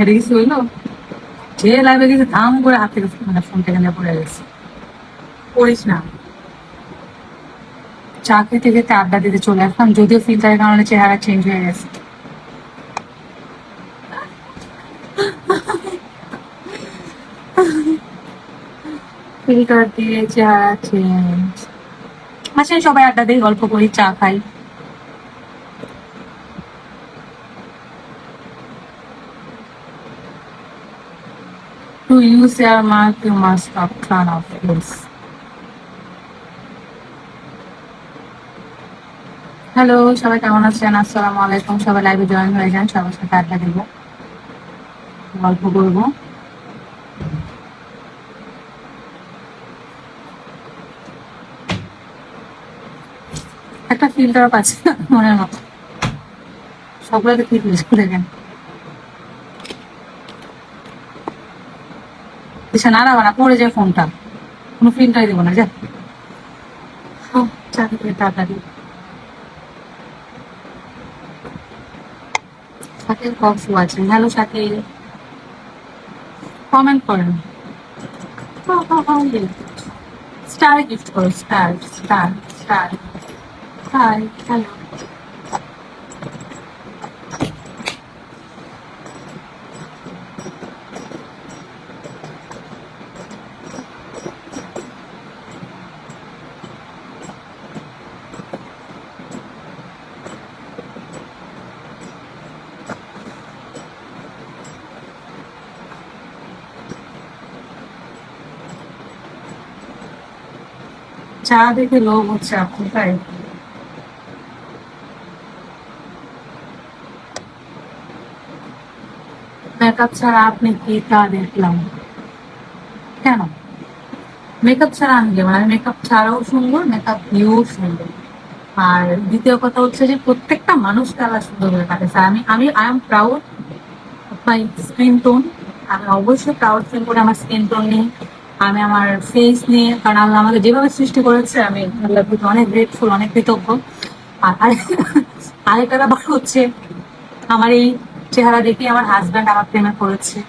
এটা কিছু হইল। যে লাইভে গেছে ধাম করে হাত থেকে মানে ফোন থেকে নিয়ে পড়ে গেছে। করিস না। চা খেতে খেতে আড্ডা দিতে চলে আসলাম, যদিও ফিল্টারের কারণে চেহারা চেঞ্জ হয়ে গেছে। ফিল্টার দিয়ে চেহারা চেঞ্জ আসেন সবাই আড্ডা দিই গল্প করি, চা খাই। To use your mark, you must have turn off this. Hello সবাই কেমন আছেন? আসসালামু আলাইকুম। সবাই লাইভে জয়েন হয়ে যান সবার সাথে আড্ডা দেব গল্প করব। একটা ফিল্টার পাচ্ছি না মনের মতো। সবগুলোতে ফিল্টার দেখেন দিশা নাড়াবা না পড়ে যায় ফোনটা। কোনো ফিল্টারই দেবো না যা। চাকরি তাড়াতাড়ি Shakil watching hello Shakil. Comment করেন। স্টার গিফট করো star star star hi hello চা দেখে লোভ হচ্ছে আপনি তাই? মেকআপ ছাড়া আপনি কি তা দেখলাম? কেন? মেকআপ ছাড়া আমি কেমন? আমি মেকআপ ছাড়াও সুন্দর, মেকআপ দিয়েও সুন্দর। আর দ্বিতীয় কথা হচ্ছে যে প্রত্যেকটা মানুষ তারা সুন্দর করে কাটেছে আমি আমি I am proud my skin tone আমি অবশ্যই প্রাউড ফিল করি আমার স্কিন টোন নিয়ে। আমি আমার ফেস নিয়ে, কারণ আল্লাহ আমাকে যেভাবে সৃষ্টি করেছে, আমি আল্লাহর প্রতি অনেক গ্রেটফুল অনেক কৃতজ্ঞ। আর আরেক- আরেকটা ব্যাপার হচ্ছে, আমার এই চেহারা দেখে আমার হাজব্যান্ড আমার প্রেমে পড়েছে,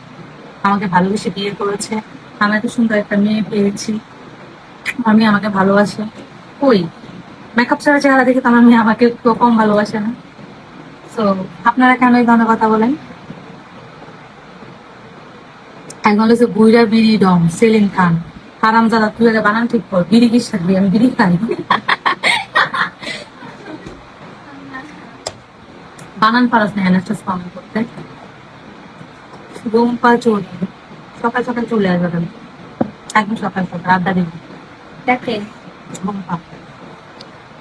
আমাকে ভালোবেসে বিয়ে করেছে। আমি এত সুন্দর একটা মেয়ে পেয়েছি মেয়ে আমাকে ভালোবাসে। ওই মেকআপ ছাড়া চেহারা দেখে তো আমার মেয়ে আমাকে কম ভালোবাসে না। তো আপনারা কেন এই ধরনের কথা বলেন? একজন হচ্ছে বুইরা বিড়ি ডম সেলিম খান। হারাম দাদা তুই বানান ঠিক কর। বিড়ি কি থাকবি আমি বিড়ি খাই। বানান পারস না এনএসএস কমেন্ট করতে। রুম্পা চলে সকাল সকাল চলে আসবে একদম সকাল সকাল আড্ডা দিবি। দেখেন রুম্পা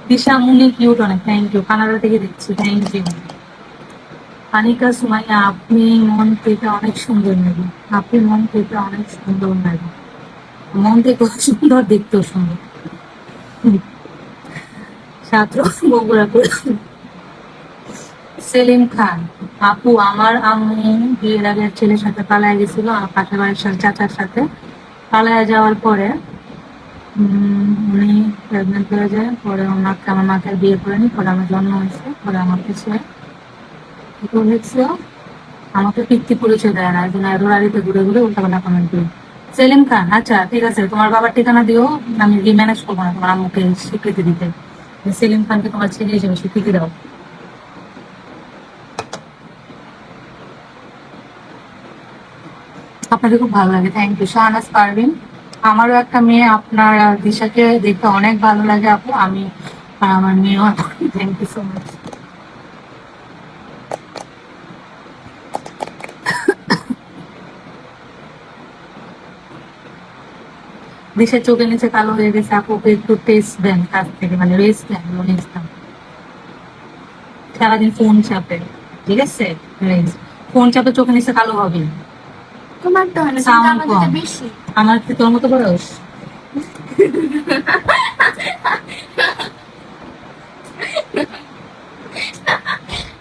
দিশা মুনি কিউট অনেক। থ্যাংক ইউ কানাডা থেকে দেখছি। থ্যাংক ইউ আনিকা সুমাইয়া, আপনি মন থেকে অনেক সুন্দর নেবে আপনি মন থেকে অনেক সুন্দর লাগে মন থেকে সুন্দর দেখতেও সুন্দর। ছাত্র বগুড়া সেলিম খান, আপু, আমার আম্মু বিয়ের আগে ছেলের সাথে পালায় গেছিল পাশের বাড়ির সাথে চাচার সাথে। পালায় যাওয়ার পরে উনি প্রেগনেন্ট হয়ে যায়, পরে ওনাকে, আমার মাকে বিয়ে করেনি, পরে আমার জন্ম হয়েছে, পরে আমার কাছে আমাকে পিতৃ পরিচয় দেয় না, একজন এরোরারিতে ঘুরে ঘুরে উল্টা পাল্টা কমেন্ট করি সেলিম খান আচ্ছা ঠিক আছে, তোমার বাবার ঠিকানা দিও, আমি ম্যানেজ করব না তোমার আম্মুকে স্বীকৃতি দিতে। সেলিম খানকে তোমার ছেলে হিসেবে স্বীকৃতি দাও। আপনাকে খুব ভালো লাগে থ্যাংক ইউ শাহনাজ পারভিন, আমারও একটা মেয়ে, আপনার দিশাকে দেখতে অনেক ভালো লাগে আপু, আমি, আমার মেয়েও থ্যাংক ইউ সো মাচ দিশার চোখের নিচে কালো হয়ে গেছে আপুকে একটু টেস্ট দেন কাছ থেকে মানে রেস্ট দেন সারাদিন ফোন চাপে ঠিক আছে? রেস্ট ফোন চাপে চোখের নিচে কালো হবে। তোমার তো না Sound কিন্তু আমাদের তো কম। বেশি। আমার কি তোর মতো বয়স?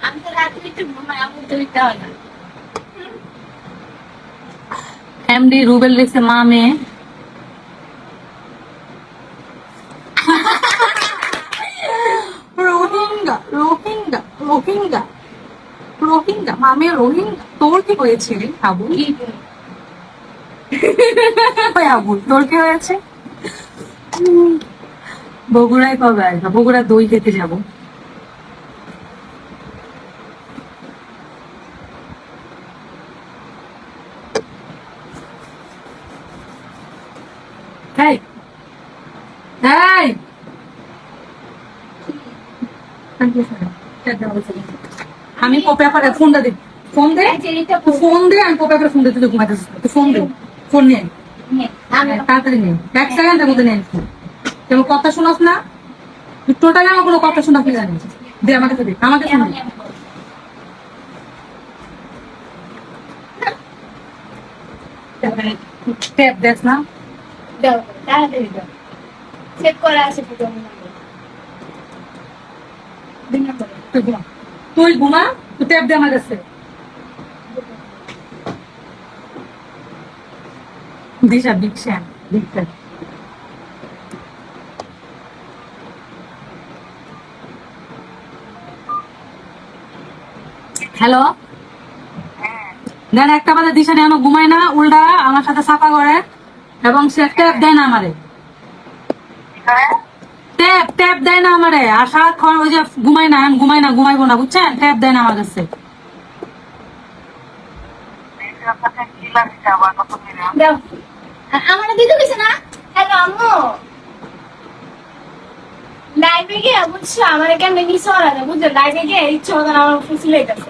আমি তো রাতে একটু ঘুমাই আমার তো হয় না এমডি রুবেল লিখছে মা মেয়ে রোহিঙ্গা। রোহিঙ্গা রোহিঙ্গা রোহিঙ্গা তোর কি হয়েছে রে আবু কি? তোর কি হয়েছে? বগুড়ায় কবে আসবা? বগুড়া দই খেতে যাব। এই এই! আমি কপে ফোনটা দে? ফোন দে ফোন দে আমি কপে ফোন দে তুই ঘুমাইতেছিস তুই ফোন দে। ফোন নিয়ে। নে, আমি তাড়াতাড়ি নিয়ে এক সেকেন্ডের মধ্যে নিয়ে তুমি কথা শোনাস না। তুই টোটালি আমার কোনো কথা শোনা কি জানিস। দে আমার কাছে দে। করো। টেপ দেখ না। দাও তাড়াতাড়ি দাও। সেভ করা আছে পুরো। দুই নম্বরে। তুই ঘুমা তুই ঘুমা তুই টেপ দে আমার কাছে। দিশা বিগ শ্যাম হ্যালো দেন একটা বাজে দিশা নিয়ে ঘুমায় না, উল্টা আমার সাথে সাফা করে, এবং সে ট্যাপ দেয় না আমারে। ট্যাপ ট্যাপ দেয় না আমারে। আর সারাক্ষণ ওই যে ঘুমাই না আমি ঘুমাই না, ঘুমাইবো না, বুঝছেন? ট্যাপ দেয় না আমার কাছে। আমার দিতে গেছে না? হ্যালো, আম্মু। লাইভে গিয়ে বুঝছ, আমার কেমন নিচে ওরা বুঝছ লাইভে গিয়ে ইচ্ছে আমার ফুসলে গেছে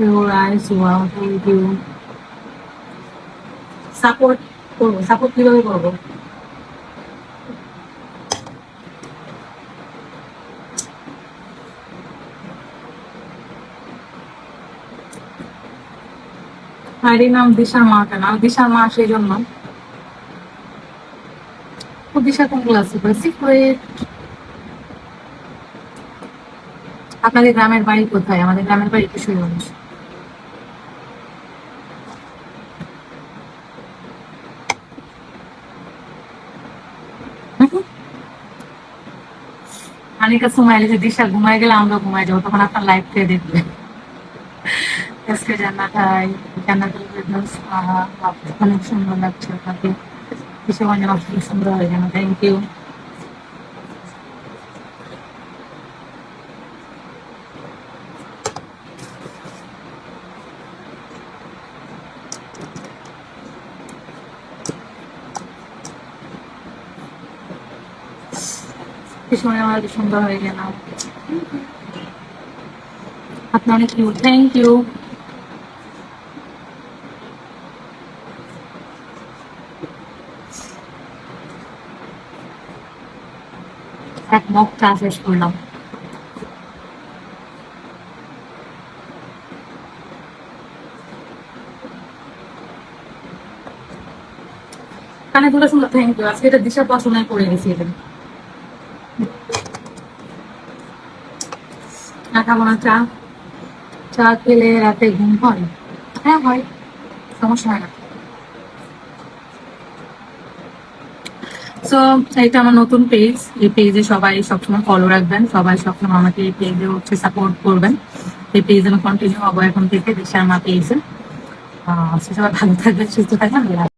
Your eyes, wow, thank you. Support করব সাপোর্ট কীভাবে করব? আইডি নাম দিশার মা কেন? আমি দিশার মা সেই জন্য। দিশা কোন ক্লাসে পড়ে? সিক্রেট আপনাদের গ্রামের বাড়ি কোথায়? আমাদের গ্রামের বাড়ি কিশোরগঞ্জ। আনিকা সুমাইলে যে দিশা ঘুমায় গেলে আমরা ঘুমায় যাব, তখন আপনার লাইভ থেকে দেখবে। আজকে জান্নাত হাই জান্নাতুল ফেরদৌস আহা আপু অনেক সুন্দর লাগছে আপনাকে। কিশোরগঞ্জের মানুষ খুব সুন্দর হয়ে যেন থ্যাংক ইউ কিশোরগঞ্জের মানুষ সুন্দর হয়ে যেন আপনি অনেক কিউট থ্যাংক ইউ এক মগ চা শেষ করলাম। কানে দুটো সুন্দর থ্যাংক ইউ আজকে এটা দিশা পছন্দ করে গেছি এটা না খাব না চা? চা খেলে রাতে ঘুম হয়? হ্যাঁ হয়। সমস্যা হয় না। সো এটা আমার নতুন পেজ এই পেজে সবাই সবসময় ফলো রাখবেন। সবাই সবসময় আমাকে এই পেজে হচ্ছে সাপোর্ট করবেন। এই পেজে আমি কন্টিনিউ হব এখন থেকে, দেশে আমার পেজে সবাই ভালো থাকবেন, সুস্থ থাকবেন।